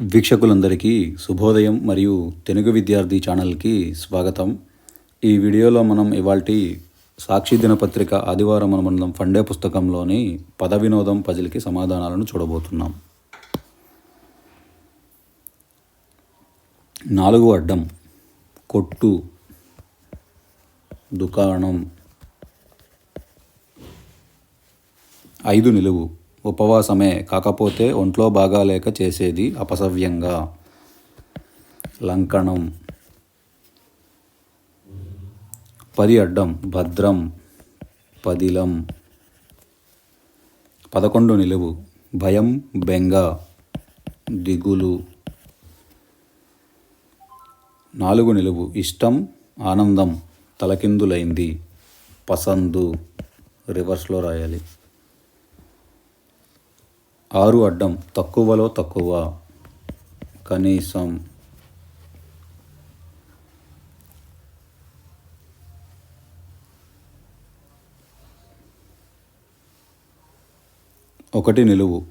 వీక్షకులందరికీ శుభోదయం మరియు తెలుగు విద్యార్థి ఛానల్కి స్వాగతం. ఈ వీడియోలో మనం ఇవాల్టి సాక్షి దినపత్రిక ఆదివారం అనుబంధం ఫండే పుస్తకంలోని పద వినోదం పజిల్కి సమాధానాలను చూడబోతున్నాం. నాలుగు అడ్డం కొట్టు దుకాణం. ఐదు నిలువు. ఉపవాసమే కాకపోతే ఒంట్లో బాగాలేక చేసేది అపసవ్యంగా. లంకణం. పది అడ్డం భద్రం. పదిలం. పదకొండు నిలువు. భయం బెంగ. దిగులు. నాలుగు నిలువు. ఇష్టం ఆనందం. తలకిందులైంది. పసందు. రివర్స్లో రాయాలి. ఆరు అడ్డం తక్కువలో తక్కువ. కనీసం ఒకటి నిలువు.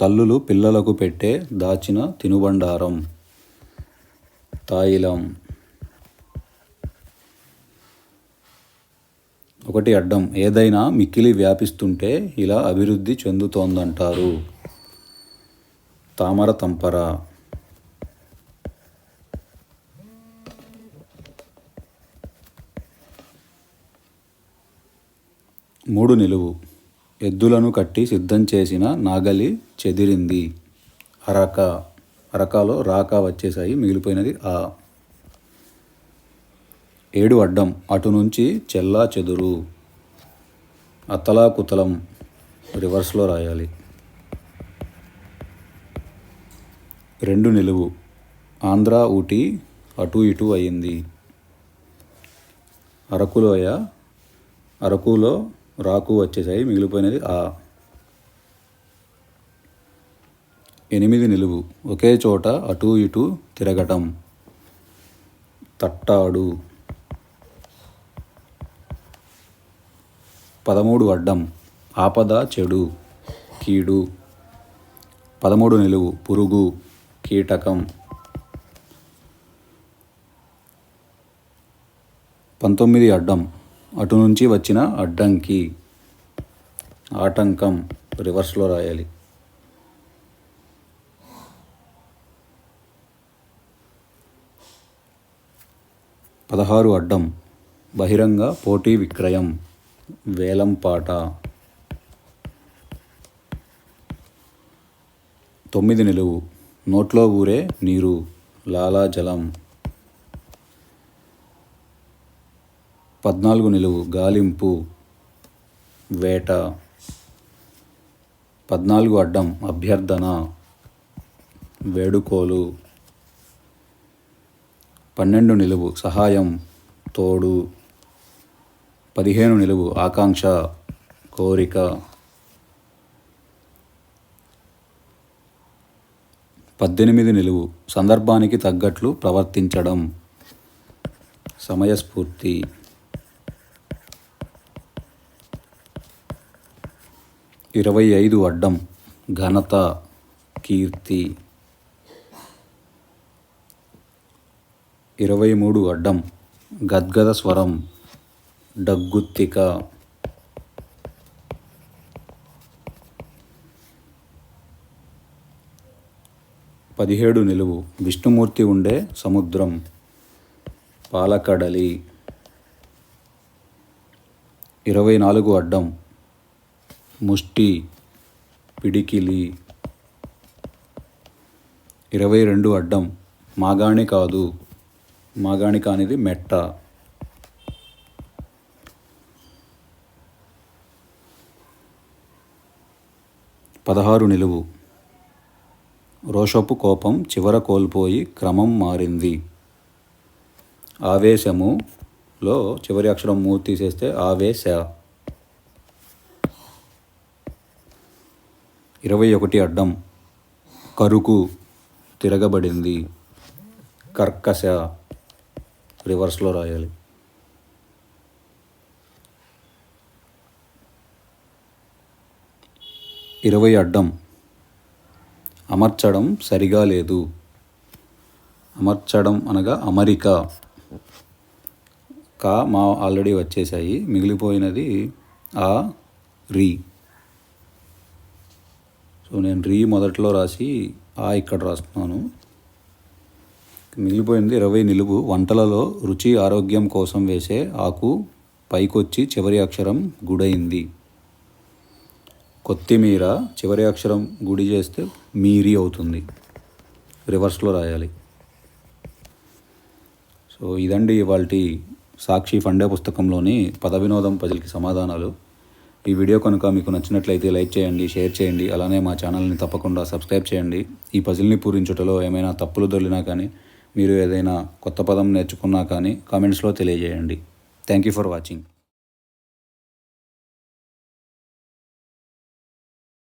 తల్లులు పిల్లలకు పెట్టే దాచిన తినుబండారం. తాయిలం. ఒకటి అడ్డం. ఏదైనా మిక్కిలి వ్యాపిస్తుంటే ఇలా అభివృద్ధి చెందుతోందంటారు. తామర తంపర మూడు నిలువు ఎద్దులను కట్టి సిద్ధం చేసిన నాగలి చెదిరింది. అరక అరకాలో రాక వచ్చేసాయి మిగిలిపోయినది ఆ. ఏడు అడ్డం. అటు నుంచి చెల్లా చెదురు. అతలా కుతలం. రివర్స్లో రాయాలి. రెండు నిలువు. ఆంధ్ర ఊటీ అటు ఇటు అయింది. అరకులోయ అరకులో రాకు వచ్చేసాయి మిగిలిపోయినది ఆ. ఎనిమిది నిలువు. ఒకే చోట అటు ఇటు తిరగటం. తట్టాడు. పదమూడు అడ్డం. ఆపద చెడు. కీడు. పదమూడు నిలువు. పురుగు. కీటకం. పంతొమ్మిది అడ్డం. అటు నుంచి వచ్చిన అడ్డంకి. ఆటంకం. రివర్స్లో రాయాలి. పదహారు అడ్డం. బహిరంగ పోటీ విక్రయం. వేలంపాట తొమ్మిది నిలువు. నోట్లో ఊరే నీరు లాలాజలం పద్నాలుగు నిలువు గాలింపు వేట. పద్నాలుగు అడ్డం అభ్యర్థన వేడుకోలు. పన్నెండు నిలువు సహాయం తోడు. పదిహేను నిలువు ఆకాంక్ష కోరిక. పద్దెనిమిది నిలువు సందర్భానికి తగ్గట్లు ప్రవర్తించడం. సమయస్ఫూర్తి. ఇరవై ఐదు అడ్డం ఘనత కీర్తి. ఇరవై మూడు అడ్డం గద్గద స్వరం డగ్గుత్తిక. పదిహేడు నిలువు. విష్ణుమూర్తి ఉండే సముద్రం. పాలకడలి. ఇరవై నాలుగు అడ్డం. ముష్టి. పిడికిలి. ఇరవై రెండు అడ్డం. మాగాణి కాదు. మాగాణి కానిది మెట్ట. పదహారు నిలువు. రోషపు కోపం చివర కోల్పోయి క్రమం మారింది. ఆవేశములో చివరి అక్షరం మూ తీసేస్తే ఆవేశ. ఇరవై ఒకటి అడ్డం. కరుకు తిరగబడింది. కర్కశ. రివర్స్లో రాయాలి. ఇరవై అడ్డం. అమర్చడం సరిగా లేదు. అమర్చడం అనగా అమరిక. కా మా ఆల్రెడీ వచ్చేసాయి మిగిలిపోయినది ఆ రీ. సో నేను రీ మొదట్లో రాసి ఆ ఇక్కడ రాస్తున్నాను. మిగిలిపోయింది ఇరవై నిలువు. వంటలలో రుచి ఆరోగ్యం కోసం వేసే ఆకు పైకొచ్చి చివరి అక్షరం గుడైంది. కొత్తిమీర చివరి అక్షరం గుడి చేస్తే మీరి అవుతుంది. రివర్స్లో రాయాలి. సో ఇదండి ఇవాళ సాక్షి ఫండే పుస్తకంలోని పద వినోదం పజిల్కి సమాధానాలు. ఈ వీడియో కనుక మీకు నచ్చినట్లయితే లైక్ చేయండి షేర్ చేయండి అలానే మా ఛానల్ని తప్పకుండా సబ్స్క్రైబ్ చేయండి. ఈ పజిల్ని పూరించుటలో ఏమైనా తప్పులు దొరికినా కానీ మీరు ఏదైనా కొత్త పదం నేర్చుకున్నా కానీ కామెంట్స్లో తెలియజేయండి. Thank you for watching.